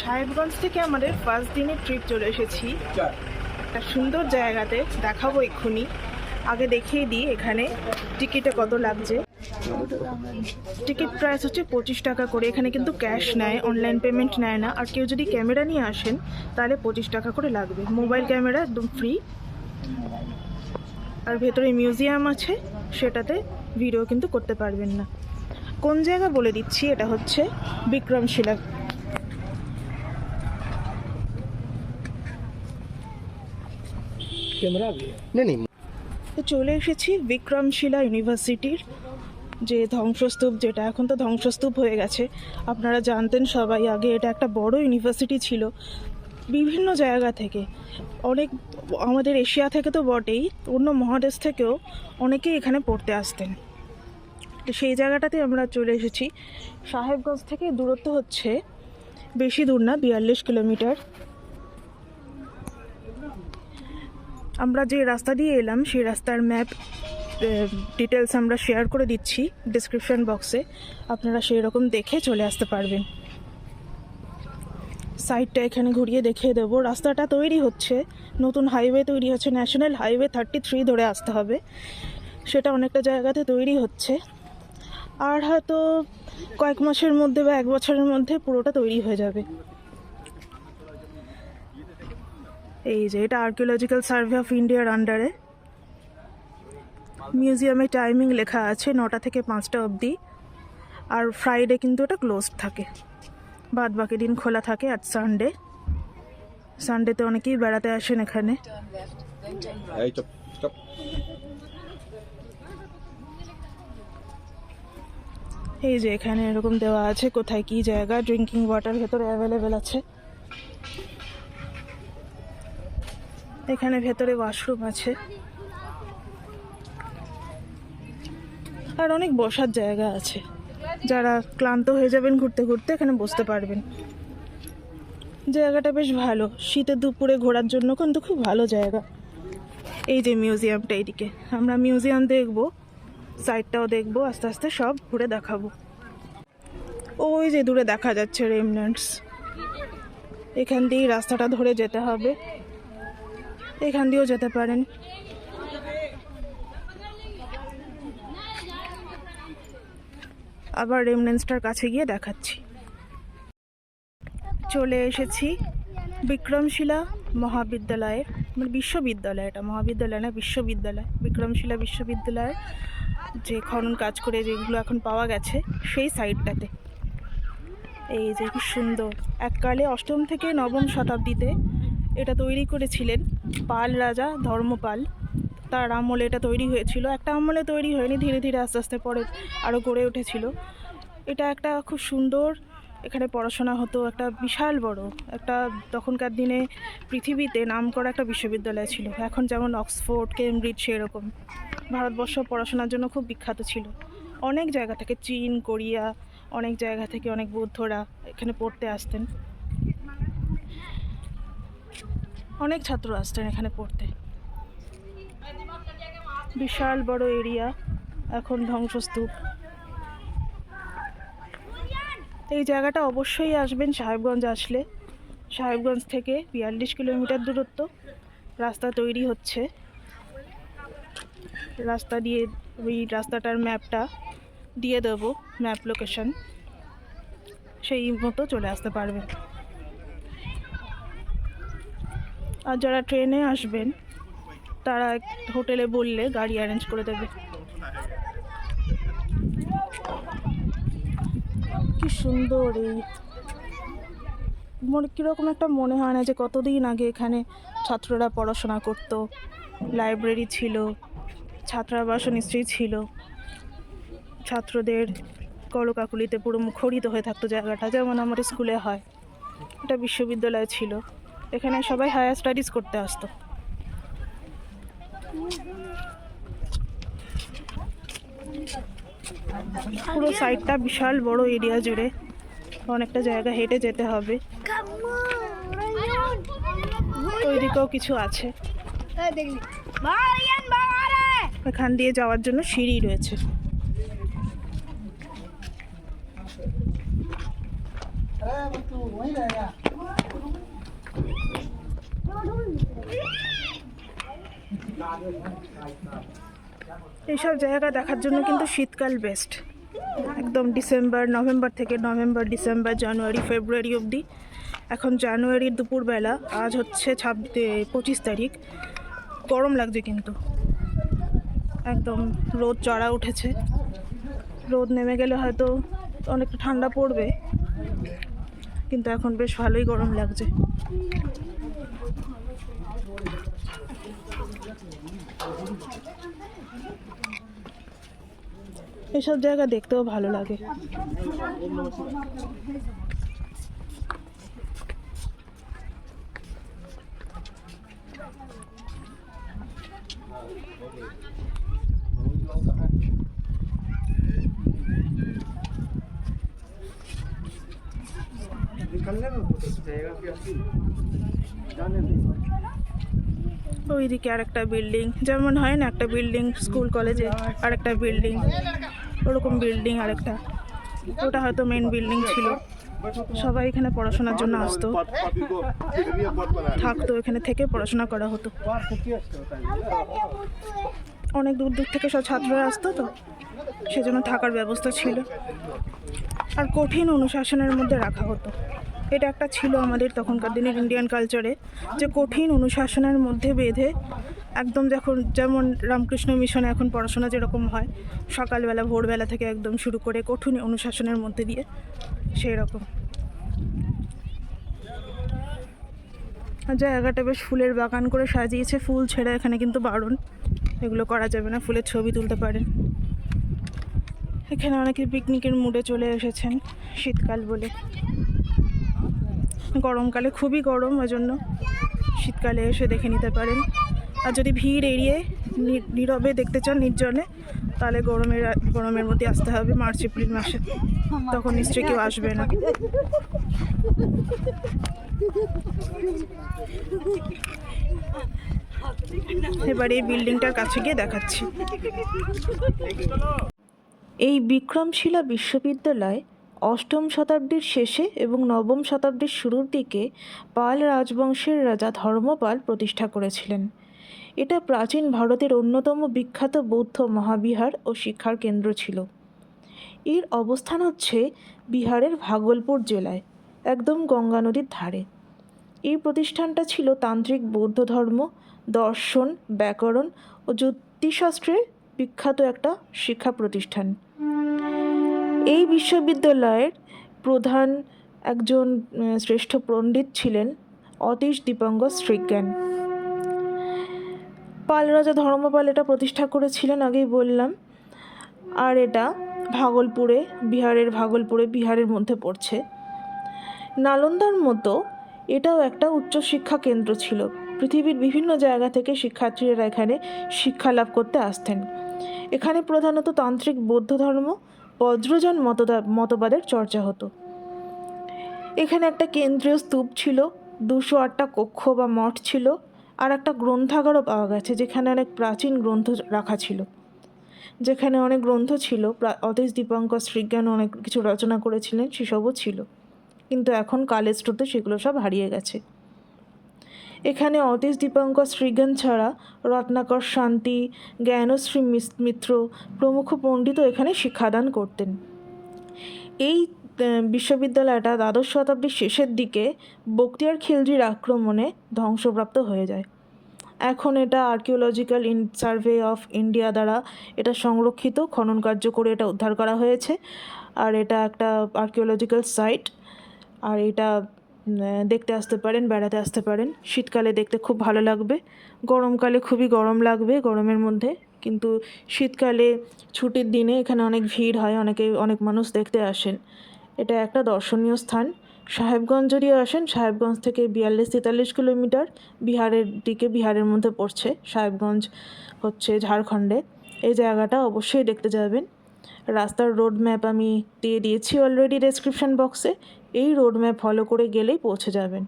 সাহেবগঞ্জ থেকে আমাদের ফার্স্ট দিনের ট্রিপ চলে এসেছি। একটা সুন্দর জায়গাতে দেখাবো এক্ষুনি। আগে দেখিয়ে দিই এখানে টিকিটে কত লাগছে। টিকিট প্রাইস হচ্ছে পঁচিশ টাকা করে। এখানে কিন্তু ক্যাশ নেয় অনলাইন পেমেন্ট নেয় না। আর কেউ যদি ক্যামেরা নিয়ে আসেন, তাহলে পঁচিশ টাকা করে লাগবে। মোবাইল ক্যামেরা একদম ফ্রি আর ভেতরে মিউজিয়াম আছে, সেটাতে ভিডিও কিন্তু করতে পারবেন না। কোন জায়গা বলে দিচ্ছি? এটা হচ্ছে বিক্রমশিলা कैमरा भी है नहीं नहीं তো চলে এসেছি বিক্রমশিলা ইউনিভার্সিটির যে ধ্বংসস্তূপ যেটা এখন তো ধ্বংসস্তূপ হয়ে গেছে আপনারা জানতেন সবাই আগে এটা একটা বড় ইউনিভার্সিটি ছিল বিভিন্ন জায়গা থেকে অনেক আমাদের এশিয়া থেকে তো বটেই অন্য মহাদেশ থেকেও অনেকেই এখানে পড়তে আসতেন তো সেই জায়গাটাতে আমরা চলে এসেছি সাহেবগঞ্জ থেকে দূরত্ব হচ্ছে বেশি দূর না বিয়াল্লিশ কিলোমিটার আমরা যে রাস্তা দিয়ে এলাম, সেই রাস্তার ম্যাপ ডিটেলস আমরা শেয়ার করে দিচ্ছি ডিসক্রিপশন বক্সে আপনারা সেই রকম দেখে চলে আসতে পারবেন। সাইডটা এখানে ঘুরিয়ে দেখিয়ে দেবো। রাস্তাটা তৈরি হচ্ছে। নতুন হাইওয়ে তৈরি হচ্ছে। ন্যাশনাল হাইওয়ে থার্টি থ্রি ধরে আসতে হবে। সেটা অনেকটা জায়গাতে তৈরি হচ্ছে। আর হয়তো কয়েক মাসের মধ্যে বা এক বছরের মধ্যে পুরোটা তৈরি হয়ে যাবে। এই যে এটা আর্কিওলজিক্যাল সার্ভে অফ ইন্ডিয়ার আন্ডারে মিউজিয়ামে টাইমিং লেখা আছে নটা থেকে পাঁচটা অবধি। আর ফ্রাইডে কিন্তু এটা ক্লোজ থাকে। বাদ বাকি দিন খোলা থাকে আর সানডে সানডেতে অনেকেই বেড়াতে আসেন এখানে। এই যে এখানে এরকম দেওয়া আছে কোথায় কি জায়গা ড্রিঙ্কিং ওয়াটার ভেতরে অ্যাভেলেবেল আছে। এখানে ভেতরে ওয়াশরুম আছে। আর অনেক বসার জায়গা আছে। যারা ক্লান্ত হয়ে যাবেন ঘুরতে ঘুরতে এখানে বসতে পারবেন। জায়গাটা বেশ ভালো। শীতের দুপুরে ঘোরার জন্য কিন্তু খুব ভালো জায়গা। এই যে মিউজিয়ামটা এইদিকে। আমরা মিউজিয়াম দেখব সাইডটাও দেখব, আস্তে আস্তে সব ঘুরে দেখাবো। ওই যে দূরে দেখা যাচ্ছে রেমন্যান্টস। এখান দিয়েই রাস্তাটা ধরে যেতে হবে। এখান দিয়েও যেতে পারেন। আবার রেমনেন্সটার কাছে গিয়ে দেখাচ্ছি। চলে এসেছি বিক্রমশিলা মহাবিদ্যালয়ের মানে বিশ্ববিদ্যালয় এটা, মহাবিদ্যালয় না, বিশ্ববিদ্যালয়, বিক্রমশিলা বিশ্ববিদ্যালয়ের যে খনন কাজ করে যেগুলো এখন পাওয়া গেছে, সেই সাইডটাতে এই যে খুব সুন্দর। এককালে অষ্টম থেকে নবম শতাব্দীতে এটা তৈরি করেছিলেন পাল রাজা, ধর্মপাল। তার আমলে এটা তৈরি হয়েছিল। একটা আমলে তৈরি হয়নি, ধীরে ধীরে আস্তে আস্তে পরে আরও গড়ে উঠেছিল। এটা একটা খুব সুন্দর, এখানে পড়াশোনা হতো, একটা বিশাল বড়, একটা তখনকার দিনে পৃথিবীতে নাম করা একটা বিশ্ববিদ্যালয় ছিল। এখন যেমন অক্সফোর্ড, কেমব্রিজ সেরকম। ভারতবর্ষ পড়াশোনার জন্য খুব বিখ্যাত ছিল। অনেক জায়গা থেকে চীন, কোরিয়া, অনেক জায়গা থেকে অনেক বৌদ্ধরা এখানে পড়তে আসতেন। অনেক ছাত্র আসতেন এখানে পড়তে। বিশাল বড় এরিয়া, এখন ধ্বংসস্তূপ। এই জায়গাটা অবশ্যই আসবেন সাহেবগঞ্জ আসলে। সাহেবগঞ্জ থেকে বিয়াল্লিশ কিলোমিটার দূরত্ব, রাস্তা তৈরি হচ্ছে। রাস্তা দিয়ে, ওই রাস্তাটার ম্যাপটা দিয়ে দেবো, ম্যাপ লোকেশন। সেই মতো চলে আসতে পারবেন। আর যারা ট্রেনে আসবেন, তারা হোটেলে বললে গাড়ি অ্যারেঞ্জ করে দেবে। কি সুন্দর এই। মনে কীরকম একটা মনে হয় না যে কতদিন আগে এখানে ছাত্ররা পড়াশোনা করতো লাইব্রেরি ছিল, ছাত্রাবাসও নিশ্চয়ই ছিল। ছাত্রদের কলকাকুলিতে পুরো মুখরিত হয়ে থাকতো জায়গাটা, যেমন আমাদের স্কুলে হয়। এটা বিশ্ববিদ্যালয় ছিল। এখানে সবাই হায়ার স্টাডিজ করতে আসতো। পুরো সাইডটা বিশাল বড় এরিয়া জুড়ে। অনেকটা জায়গা হেঁটে যেতে হবে। ওইদিকেও কিছু আছে। এখান দিয়ে যাওয়ার জন্য সিঁড়ি রয়েছে। এইসব জায়গা দেখার জন্য কিন্তু শীতকাল বেস্ট একদম ডিসেম্বর, নভেম্বর থেকে নভেম্বর, ডিসেম্বর, জানুয়ারি, ফেব্রুয়ারি অবধি। এখন জানুয়ারির দুপুরবেলা, আজ হচ্ছে ছাব্বিশ পঁচিশ তারিখ। গরম লাগছে কিন্তু। একদম রোদ চড়া উঠেছে। রোদ নেমে গেলে হয়তো অনেকটা ঠান্ডা পড়বে। কিন্তু এখন বেশ ভালোই গরম লাগছে। এসব জায়গা দেখতেও ভালো লাগে। ওইদিকে আরেকটা বিল্ডিং যেমন হয় না, একটা বিল্ডিং স্কুল কলেজে আরেকটা বিল্ডিং ওরকম বিল্ডিং আরেকটা। ওটা হয়তো মেন বিল্ডিং ছিল। সবাই এখানে পড়াশোনার জন্য আসতো। থাকতো, এখানে থেকে পড়াশোনা করা হতো। অনেক দূর দূর থেকে সব ছাত্ররা আসতো তো। সেজন্য থাকার ব্যবস্থা ছিল। আর কঠিন অনুশাসনের মধ্যে রাখা হতো। এটা একটা ছিল আমাদের তখনকার দিনের ইন্ডিয়ান কালচারে যে কঠিন অনুশাসনের মধ্যে বেঁধে একদম যখন, যেমন রামকৃষ্ণ মিশনে এখন পড়াশোনা যেরকম হয়, সকালবেলা, ভোরবেলা থেকে একদম শুরু করে কঠিন অনুশাসনের মধ্যে দিয়ে সেই রকম জায়গাটা বেশ ফুলের বাগান করে সাজিয়েছে, ফুল ছেড়ে এখানে কিন্তু বারণ এগুলো করা যাবে না, ফুলের ছবি তুলতে পারেন। এখানে অনেকে পিকনিকের মুডে চলে এসেছেন, শীতকাল বলে। গরমকালে খুবই গরম ওই জন্য শীতকালে এসে দেখে নিতে পারেন। আর যদি ভিড় এড়িয়ে নীরবে দেখতে চান নির্জনে, তাহলে গরমের গরমের মধ্যে আসতে হবে মার্চ, এপ্রিল মাসে। তখন নিশ্চয়ই কেউ আসবে না। এবারে এই বিল্ডিংটার কাছে গিয়ে দেখাচ্ছি। এই বিক্রমশিলা বিশ্ববিদ্যালয় অষ্টম শতাব্দীর শেষে এবং নবম শতাব্দীর শুরুর দিকে পাল রাজবংশের রাজা ধর্মপাল প্রতিষ্ঠা করেছিলেন। এটা প্রাচীন ভারতের অন্যতম বিখ্যাত বৌদ্ধ মহাবিহার ও শিক্ষার কেন্দ্র ছিল। এর অবস্থান হচ্ছে বিহারের ভাগলপুর জেলায়, একদম গঙ্গা নদীর ধারে। এই প্রতিষ্ঠানটা ছিল তান্ত্রিক বৌদ্ধ ধর্ম, দর্শন, ব্যাকরণ ও জ্যোতিষশাস্ত্রের বিখ্যাত একটা শিক্ষা প্রতিষ্ঠান। এই বিশ্ববিদ্যালয়ের প্রধান একজন শ্রেষ্ঠ পণ্ডিত ছিলেন অতীশ দীপঙ্কর শ্রীজ্ঞান। পাল রাজা ধর্মপাল এটা প্রতিষ্ঠা করেছিলেন, আগেই বললাম। আর এটা ভাগলপুরে, বিহারের ভাগলপুরে, বিহারের মধ্যে পড়ছে। নালন্দার মতো এটাও একটা উচ্চশিক্ষা কেন্দ্র ছিল। পৃথিবীর বিভিন্ন জায়গা থেকে শিক্ষার্থীরা এখানে শিক্ষা লাভ করতে আসতেন। এখানে প্রধানত তান্ত্রিক, বৌদ্ধ ধর্ম বজ্রযান মতদা, মতবাদের চর্চা হতো। এখানে একটা কেন্দ্রীয় স্তূপ ছিল, দুশো আটটা কক্ষ বা মঠ ছিল, আর একটা গ্রন্থাগারও পাওয়া গেছে, যেখানে অনেক প্রাচীন গ্রন্থ রাখা ছিল। যেখানে অনেক গ্রন্থ ছিল অতীশ দীপঙ্কর শ্রীজ্ঞান অনেক কিছু রচনা করেছিলেন, সেসবও ছিল। কিন্তু এখন কালের স্রোতে সেগুলো সব হারিয়ে গেছে। এখানে অতীশ দীপঙ্কর শ্রীজ্ঞান ছাড়া, রত্নাকর শান্তি, জ্ঞানশ্রী মিত্র প্রমুখ পণ্ডিতও এখানে শিক্ষাদান করতেন। এই বিশ্ববিদ্যালয়টা দ্বাদশ শতাব্দীর শেষের দিকে বক্তিয়ার খিলজির আক্রমণে ধ্বংসপ্রাপ্ত হয়ে যায়। এখন এটা archaeological in, survey of India দ্বারা এটা সংরক্ষিত, খনন কার্য করে এটা উদ্ধার করা হয়েছে। আর এটা একটা আর্কিওলজিক্যাল সাইট। আর এটা দেখতে আসতে পারেন, বেড়াতে আসতে পারেন। শীতকালে দেখতে খুব ভালো লাগবে। গরমকালে খুবই গরম লাগবে গরমের মধ্যে। কিন্তু শীতকালে ছুটির দিনে এখানে অনেক ভিড় হয়, অনেকে, অনেক মানুষ দেখতে আসেন। এটা একটা দর্শনীয় স্থান। সাহেবগঞ্জ যদি আসেন, সাহেবগঞ্জ থেকে বিয়াল্লিশ তেতাল্লিশ কিলোমিটার বিহারের দিকে, বিহারের মধ্যে পড়ছে। সাহেবগঞ্জ হচ্ছে ঝাড়খণ্ডে। এই জায়গাটা অবশ্যই দেখতে যাবেন। রাস্তার রোড ম্যাপ আমি দিয়ে দিয়েছি অলরেডি ডেসক্রিপশন বক্সে এই রোড ম্যাপ ফলো করে গেলেই পৌঁছে যাবেন।